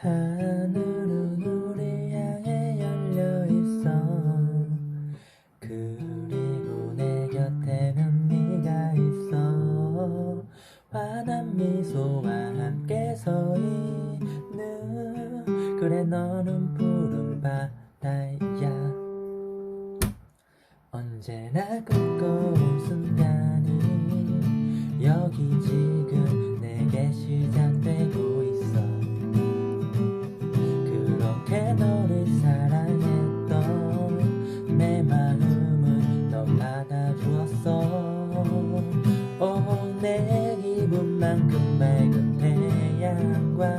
하늘은 우리 향해 열려 있어. 그리고 내 곁에는 네가 있어. 환한 미소와 함께 서 있는 그래 너는 푸른 바다야. 언제나 꿈꿔온 순간 างก็ไม่ก็พยายามกว่า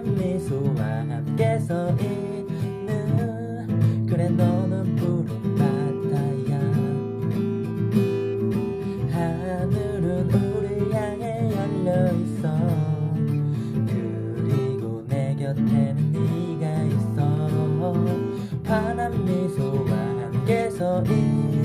한 미소와 함께 서 있는 그래 너는 푸른 바다야 하늘은 우리 향해 열려 있어. 그리고 내 곁에는 네가 있어. 환한 미소와 함께 서 있는